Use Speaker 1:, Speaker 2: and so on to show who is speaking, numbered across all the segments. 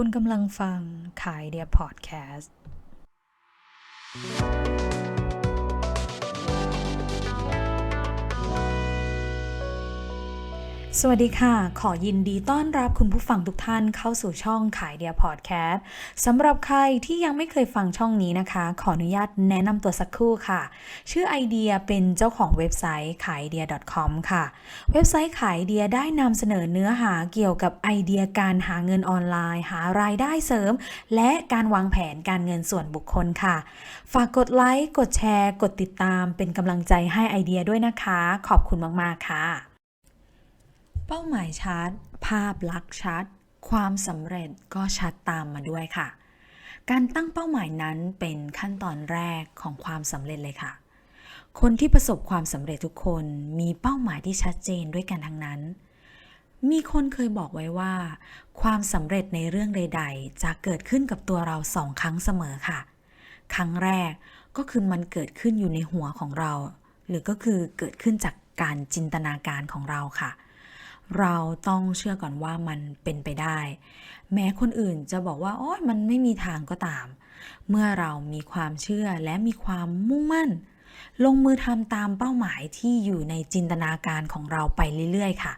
Speaker 1: คุณกำลังฟังขายเดียพอดแคสต์ สวัสดีค่ะ ขอยินดีต้อนรับคุณผู้ฟังทุกท่านเข้าสู่ช่องขายเดียพอดแคสต์สำหรับใครที่ยังไม่เคยฟังช่องนี้นะคะ ขออนุญาตแนะนำตัวสักครู่ค่ะ ชื่อไอเดียเป็นเจ้าของเว็บไซต์ขายเดีย .com ค่ะ เว็บไซต์ขายเดียได้นำเสนอเนื้อหาเกี่ยวกับไอเดียการหาเงินออนไลน์ หารายได้เสริม และการวางแผนการเงินส่วนบุคคลค่ะ ฝากกดไลค์กดแชร์ กดติดตาม เป็นกำลังใจให้ไอเดียด้วยนะคะ ขอบคุณมากๆค่ะ เป้าหมายชัด ภาพลักษณ์ชัด ความสำเร็จก็ชัดตามมาด้วยค่ะ การตั้งเป้าหมายนั้นเป็นขั้นตอนแรกของความสำเร็จเลยค่ะ คนที่ประสบความสำเร็จทุกคนมีเป้าหมายที่ชัดเจนด้วยกันทั้งนั้น มีคนเคยบอกไว้ว่า ความสำเร็จในเรื่องใด ๆ จะเกิดขึ้นกับตัวเราสองครั้งเสมอค่ะ ครั้งแรกก็คือมันเกิดขึ้นอยู่ในหัวของเรา หรือก็คือเกิดขึ้นจากการจินตนาการของเราค่ะเเราต้องเชื่อก่อนว่ามันเป็นไปได้ แม้คนอื่นจะบอกว่าโอ้ยมันไม่มีทางก็ตาม เมื่อเรามีความเชื่อและมีความมุ่งมั่น ลงมือทำตามเป้าหมายที่อยู่ในจินตนาการของเราไปเรื่อยๆ ค่ะ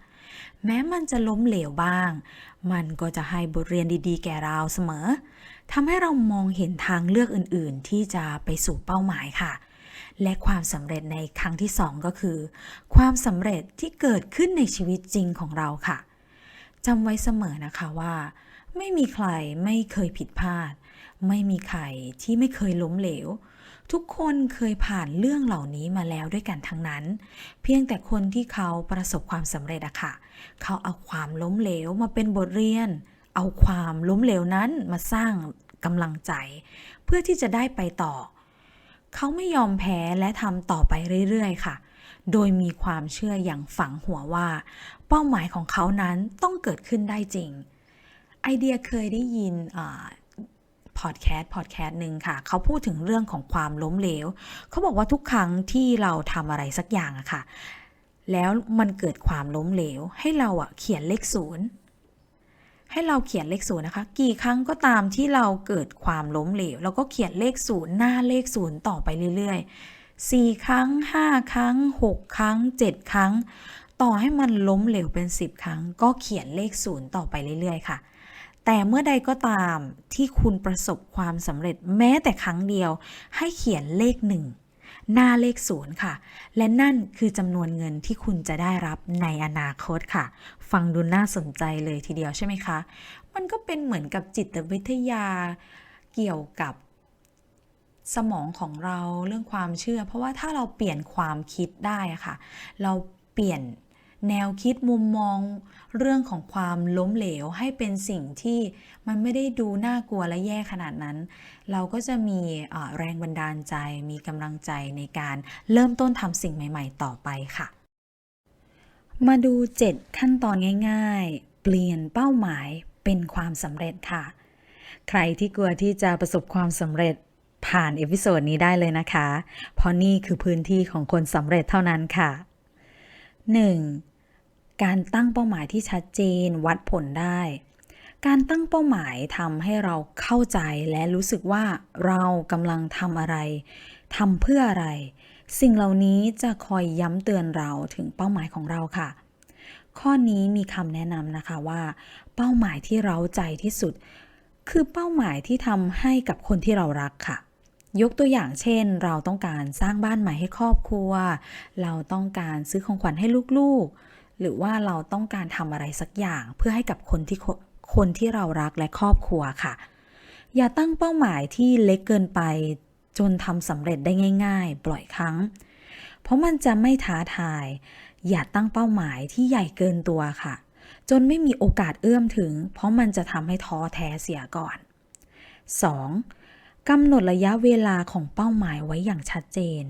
Speaker 1: แม้มันจะล้มเหลวบ้าง มันก็จะให้บทเรียนดีๆ แก่เราเสมอทำให้เรามองเห็นทางเลือกอื่นๆ ที่จะไปสู่เป้าหมายค่ะ และความสำเร็จในครั้งที่สองก็คือ ความสำเร็จที่เกิดขึ้นในชีวิตจริงของเราค่ะจำไว้เสมอนะคะว่า ไม่มีใครไม่เคยผิดพลาด ไม่มีใครที่ไม่เคยล้มเหลว ทุกคนเคยผ่านเรื่องเหล่านี้มาแล้วด้วยกันทั้งนั้น เพียงแต่คนที่เขาประสบความสำเร็จอะค่ะ เขาเอาความล้มเหลวมาเป็นบทเรียน เอาความล้มเหลวนั้นมาสร้างกำลังใจ เพื่อที่จะได้ไปต่อ เขาไม่ยอมแพ้และทำต่อไปเรื่อยๆ ค่ะ โดยมีความเชื่ออย่างฝังหัวว่า เป้าหมายของเขานั้นต้องเกิดขึ้นได้จริง ไอเดียเคยได้ยินพอดแคสต์พอดแคสต์หนึ่งค่ะ เขาพูดถึงเรื่องของความล้มเหลว เขาบอกว่าทุกครั้งที่เราทำอะไรสักอย่างอะค่ะ แล้วมันเกิดความล้มเหลว ให้เราอะเขียนเลขศูนย์ ให้เราเขียนเลขศูนย์นะคะ กี่ครั้งก็ตามที่เราเกิดความล้มเหลวเราก็เขียนเลขศูนย์หน้าเลขศูนย์ต่อไปเรื่อยๆสี่ครั้งห้าครั้งหกครั้งเจ็ดครั้ง ต่อให้มันล้มเหลวเป็นสิบครั้ง ก็เขียนเลขศูนย์ต่อไปเรื่อยๆ ค่ะแต่เมื่อใดก็ตามที่คุณประสบความสำเร็จแม้แต่ครั้งเดียวให้เขียนเลขหนึ่ง หน้าเลขศูนย์ค่ะ และนั่นคือจำนวนเงินที่คุณจะได้รับในอนาคตค่ะ ฟังดูน่าสนใจเลยทีเดียวใช่ไหมคะ มันก็เป็นเหมือนกับจิตวิทยาเกี่ยวกับสมองของเราเรื่องความเชื่อ เพราะว่าถ้าเราเปลี่ยนความคิดได้ค่ะ เราเปลี่ยน แนวคิดมุมมองเรื่องของความล้มเหลวให้เป็นสิ่งที่มันไม่ได้ดูน่ากลัวและแย่ขนาดนั้น เราก็จะมีแรงบันดาลใจ มีกำลังใจในการเริ่มต้นทำสิ่งใหม่ ๆ ต่อไปค่ะ มาดู 7 ขั้นตอนง่าย ๆ เปลี่ยนเป้าหมายเป็นความสำเร็จค่ะ ใครที่กลัวที่จะประสบความสำเร็จผ่านเอพิโซดนี้ได้เลยนะคะ เพราะนี่คือพื้นที่ของคนสำเร็จเท่านั้นค่ะ 1. การตั้งเป้าหมายที่ชัดเจนวัดผลได้ การตั้งเป้าหมายทำให้เราเข้าใจและรู้สึกว่าเรากำลังทำอะไรทำเพื่ออะไร สิ่งเหล่านี้จะคอยย้ำเตือนเราถึงเป้าหมายของเราค่ะ ข้อนี้มีคำแนะนำนะคะว่า เป้าหมายที่เราใจที่สุด คือเป้าหมายที่ทำให้กับคนที่เรารักค่ะยกตัวอย่างเช่น เราต้องการสร้างบ้านใหม่ให้ครอบครัว เราต้องการซื้อของขวัญให้ลูกๆ หรือว่าเราต้องการทำอะไรสักอย่างเพื่อให้กับคนที่คนที่เรารักและครอบครัวค่ะ อย่าตั้งเป้าหมายที่เล็กเกินไปจนทำสำเร็จได้ง่าย ๆ ปล่อยครั้ง เพราะมันจะไม่ท้าทาย อย่าตั้งเป้าหมายที่ใหญ่เกินตัวค่ะ จนไม่มีโอกาสเอื้อมถึง เพราะมันจะทำให้ท้อแท้เสียก่อน 2. กำหนดระยะเวลาของเป้าหมายไว้อย่างชัดเจน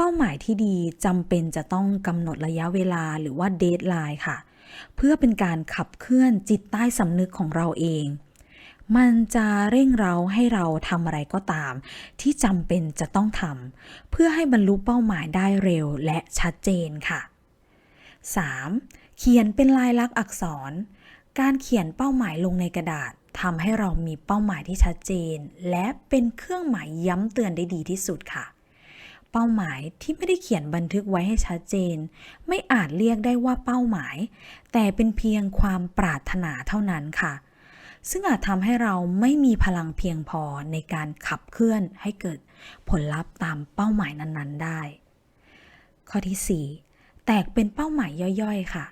Speaker 1: เป้าหมายที่ดีจำเป็นจะต้องกำหนดระยะเวลาหรือว่าเดทไลน์ค่ะ เพื่อเป็นการขับเคลื่อนจิตใต้สำนึกของเราเอง มันจะเร่งเราให้เราทำอะไรก็ตาม ที่จำเป็นจะต้องทำเพื่อให้บรรลุเป้าหมายได้เร็วและชัดเจนค่ะ 3. เขียนเป็นลายลักษณ์อักษร การเขียนเป้าหมายลงในกระดาษทำให้เรามีเป้าหมายที่ชัดเจน และเป็นเครื่องหมายย้ำเตือนได้ดีที่สุดค่ะ เป้าหมายที่ไม่ได้เขียนบันทึกไว้ให้ชัดเจน ไม่อาจเรียกได้ว่าเป้าหมาย แต่เป็นเพียงความปรารถนาเท่านั้นค่ะ ซึ่งอาจทำให้เราไม่มีพลังเพียงพอในการขับเคลื่อนให้เกิดผลลัพธ์ตามเป้าหมายนั้นๆได้ ข้อที่ 4 แตกเป็นเป้าหมายย่อยๆค่ะ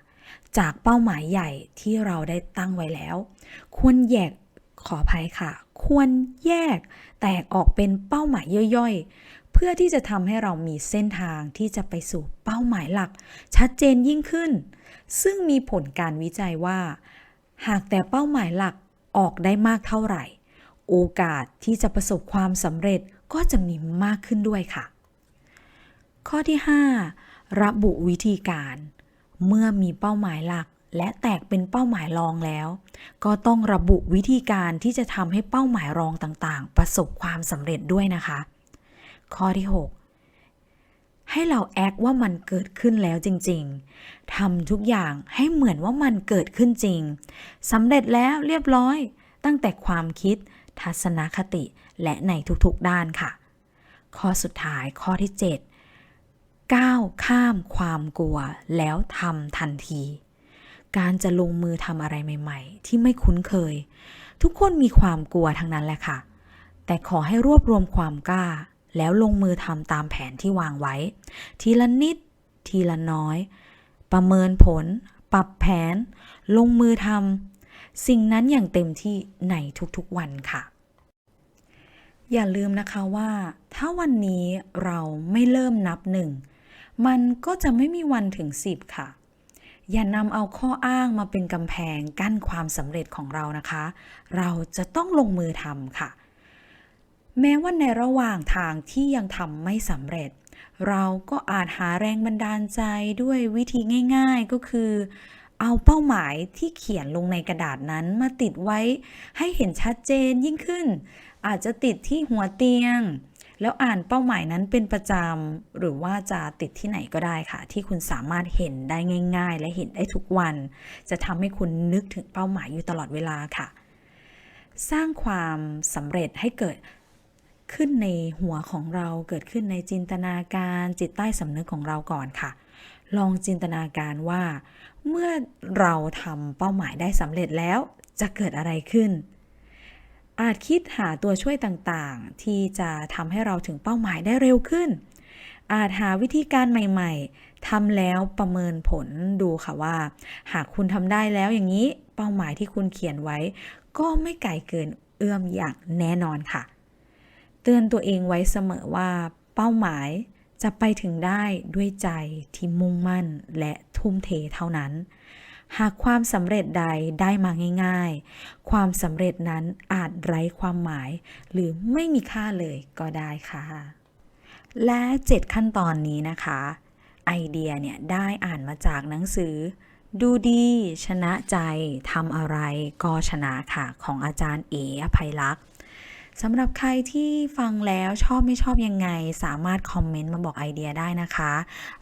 Speaker 1: จากเป้าหมายใหญ่ที่เราได้ตั้งไว้แล้ว ควรแยกขออภัยค่ะ ควรแยกแตกออกเป็นเป้าหมายย่อยๆ เพื่อที่จะทำให้เรามีเส้นทางที่จะไปสู่เป้าหมายหลัก ชัดเจนยิ่งขึ้น ซึ่งมีผลการวิจัยว่า หากแต่เป้าหมายหลักออกได้มากเท่าไหร่ โอกาสที่จะประสบความสำเร็จก็จะมีมากขึ้นด้วยค่ะ ข้อที่ 5 ระบุวิธีการ เมื่อมีเป้าหมายหลักและแตกเป็นเป้าหมายรองแล้ว ก็ต้องระบุวิธีการที่จะทำให้เป้าหมายรองต่างๆ ประสบความสำเร็จด้วยนะคะ ข้อที่ 6 ให้เราแอคว่ามันเกิดขึ้นแล้วจริง ๆทำทุกอย่างให้เหมือนว่ามันเกิดขึ้นจริงสำเร็จแล้วเรียบร้อยตั้งแต่ความคิด ทัศนคติและในทุกๆด้านค่ะ ข้อสุดท้ายข้อที่ 7 ก้าวข้ามความกลัวแล้วทำทันที การจะลงมือทำอะไรใหม่ ๆ ที่ไม่คุ้นเคย ทุกคนมีความกลัวทั้งนั้นแหละค่ะ แต่ขอให้รวบรวมความกล้า แล้วลงมือทำตามแผนที่วางไว้ ทีละนิด ทีละน้อย ประเมินผล ปรับแผน ลงมือทำสิ่งนั้นอย่างเต็มที่ในทุกๆวันค่ะ อย่าลืมนะคะว่า ถ้าวันนี้เราไม่เริ่มนับหนึ่งมันก็จะไม่มีวันถึงสิบค่ะ อย่านำเอาข้ออ้างมาเป็นกำแพงกั้นความสำเร็จของเรานะคะ เราจะต้องลงมือทำค่ะ แม้ว่าในระหว่างทางที่ยังทำไม่สำเร็จ เราก็อาจหาแรงบันดาลใจด้วยวิธีง่ายๆก็คือ เอาเป้าหมายที่เขียนลงในกระดาษนั้นมาติดไว้ให้เห็นชัดเจนยิ่งขึ้น อาจจะติดที่หัวเตียง แล้วอ่านเป้าหมายนั้นเป็นประจำหรือว่าจะติดที่ไหนก็ได้ค่ะ ที่คุณสามารถเห็นได้ง่าย ๆ และเห็นได้ทุกวัน จะทำให้คุณนึกถึงเป้าหมายอยู่ตลอดเวลาค่ะสร้างความสำเร็จให้เกิด ขึ้นในหัวของเราเกิดขึ้นในจินตนาการจิตใต้สำนึกของเราก่อนค่ะ ลองจินตนาการว่า เมื่อเราทำเป้าหมายได้สำเร็จแล้วจะเกิดอะไรขึ้น อาจคิดหาตัวช่วยต่างๆ ที่จะทำให้เราถึงเป้าหมายได้เร็วขึ้น อาจหาวิธีการใหม่ ๆทำแล้วประเมินผลดูค่ะว่า หากคุณทำได้แล้วอย่างนี้เป้าหมายที่คุณเขียนไว้ ก็ไม่ไกลเกินเอื้อมอย่างแน่นอนค่ะ เตือนตัวเองไว้เสมอว่าเป้าหมายจะไปถึงได้ด้วยใจที่มุ่งมั่นและทุ่มเทเท่านั้น หากความสำเร็จใดได้มาง่าย ๆ ความสำเร็จนั้นอาจไร้ความหมาย หรือไม่มีค่าเลยก็ได้ค่ะ และ 7 ขั้นตอนนี้นะคะ ไอเดียเนี่ยได้อ่านมาจากหนังสือ ดูดี ชนะใจทำอะไรก็ชนะค่ะของอาจารย์เออภัยลักษณ์ สำหรับใครที่ฟังแล้วชอบไม่ชอบยังไง สามารถคอมเมนต์มาบอกไอเดียได้นะคะ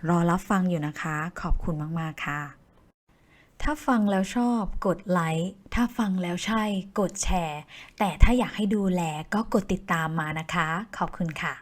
Speaker 1: รอรับฟังอยู่นะคะ ขอบคุณมาก ๆ ค่ะ ถ้าฟังแล้วชอบกดไลค์ ถ้าฟังแล้วใช่กดแชร์ แต่ถ้าอยากให้ดูแลก็กดติดตามมานะคะ ขอบคุณค่ะ